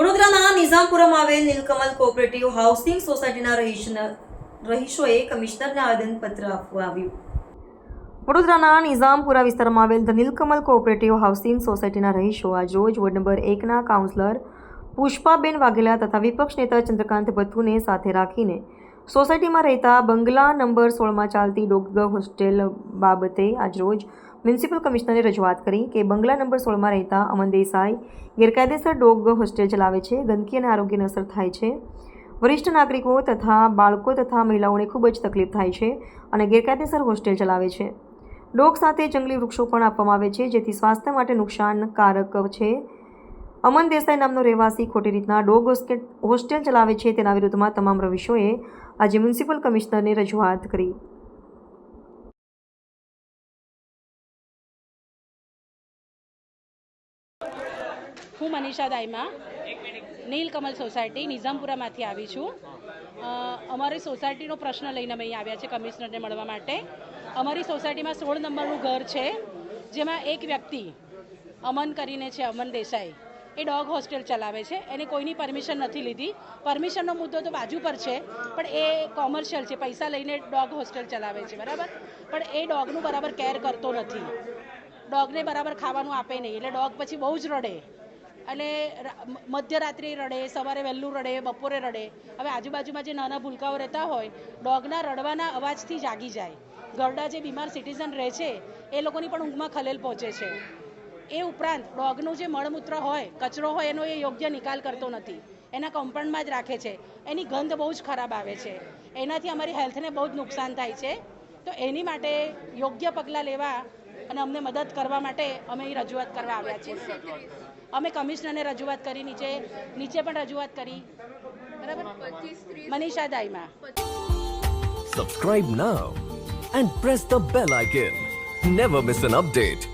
નિઝામપુરમાં આવેલ Neelkamal cooperative housing સોસાયટીના રહીશોએ કમિશનરને આવેદનપત્ર આપવા આવ્યું વડોદરાના નિઝામપુરા વિસ્તારમાં આવેલ ધ નીલકમલ કોઓપરેટિવ હાઉસિંગ સોસાયટીના રહીશો આજ રોજ વોર્ડ નંબર એકના કાઉન્સિલર પુષ્પાબેન વાઘેલા તથા વિપક્ષ નેતા ચંદ્રકાંત ભથ્થુને સાથે રાખીને સોસાયટીમાં રહેતા બંગલા નંબર સોળમાં ચાલતી ડોગ હોસ્ટેલ બાબતે આજરોજ મ્યુનિસિપલ કમિશનરે રજૂઆત કરી કે બંગલા નંબર સોળમાં રહેતા અમન દેસાઈ ગેરકાયદેસર ડોગ હોસ્ટેલ ચલાવે છે, ગંદકી અને આરોગ્યને અસર થાય છે. વરિષ્ઠ નાગરિકો તથા બાળકો તથા મહિલાઓને ખૂબ જ તકલીફ થાય છે અને ગેરકાયદેસર હોસ્ટેલ ચલાવે છે. ડોગ સાથે જંગલી વૃક્ષો પણ આપવામાં આવે છે, જેથી સ્વાસ્થ્ય માટે નુકસાનકારક છે. અમન દેસાઈ નામનો રહેવાસી ખોટી રીતના ડોગ હોસ્ટેલ ચલાવે છે તેના વિરુદ્ધમાં તમામ રહીશોએ આજે મ્યુનિસિપલ કમિશનરને રજૂઆત કરી. હું મનીષા દાઈમા, નીલકમલ સોસાયટી, નિઝામપુરામાંથી આવી છું. અમારી સોસાયટીનો પ્રશ્ન લઈને અમે આવ્યા છે કમિશનરને મળવા માટે. અમારી સોસાયટીમાં સોળ નંબરનું ઘર છે, જેમાં એક વ્યક્તિ અમન કરીને છે, અમન દેસાઈ. એ ડોગ હોસ્ટેલ ચલાવે છે. એને કોઈની પરમિશન નથી લીધી. પરમિશનનો મુદ્દો તો બાજુ પર છે, પણ એ કોમર્શિયલ છે, પૈસા લઈને ડોગ હોસ્ટેલ ચલાવે છે, બરાબર? પણ એ ડોગનું બરાબર કેર કરતો નથી. ડોગને બરાબર ખાવાનું આપે નહીં, એટલે ડોગ પછી બહુ જ રડે. અને મધ્યરાત્રે રડે, સવારે વહેલું રડે, બપોરે રડે. હવે આજુબાજુમાં જે નાના ભૂલકાઓ રહેતા હોય, ડોગના રડવાના અવાજથી જાગી જાય. ગરડા જે બીમાર સિટીઝન રહે છે, એ લોકોની પણ ઊંઘમાં ખલેલ પહોંચે છે. એ ઉપરાંત ડોગનું જે મળમૂત્ર હોય, કચરો હોય, એનો એ યોગ્ય નિકાલ કરતો નથી. એના કમ્પાઉન્ડમાં જ રાખે છે. એની ગંધ બહુ જ ખરાબ આવે છે. એનાથી અમારી હેલ્થને બહુ જ નુકસાન થાય છે. તો એની માટે યોગ્ય પગલાં લેવા અને અમને મદદ કરવા માટે અમે અહીં રજૂઆત કરવા આવ્યા છીએ. અમે કમિશનરને રજૂઆત કરી, નીચે નીચે પણ રજૂઆત કરી. બરાબર? Manisha દાઈમાં. Subscribe now and press the bell icon never miss an update.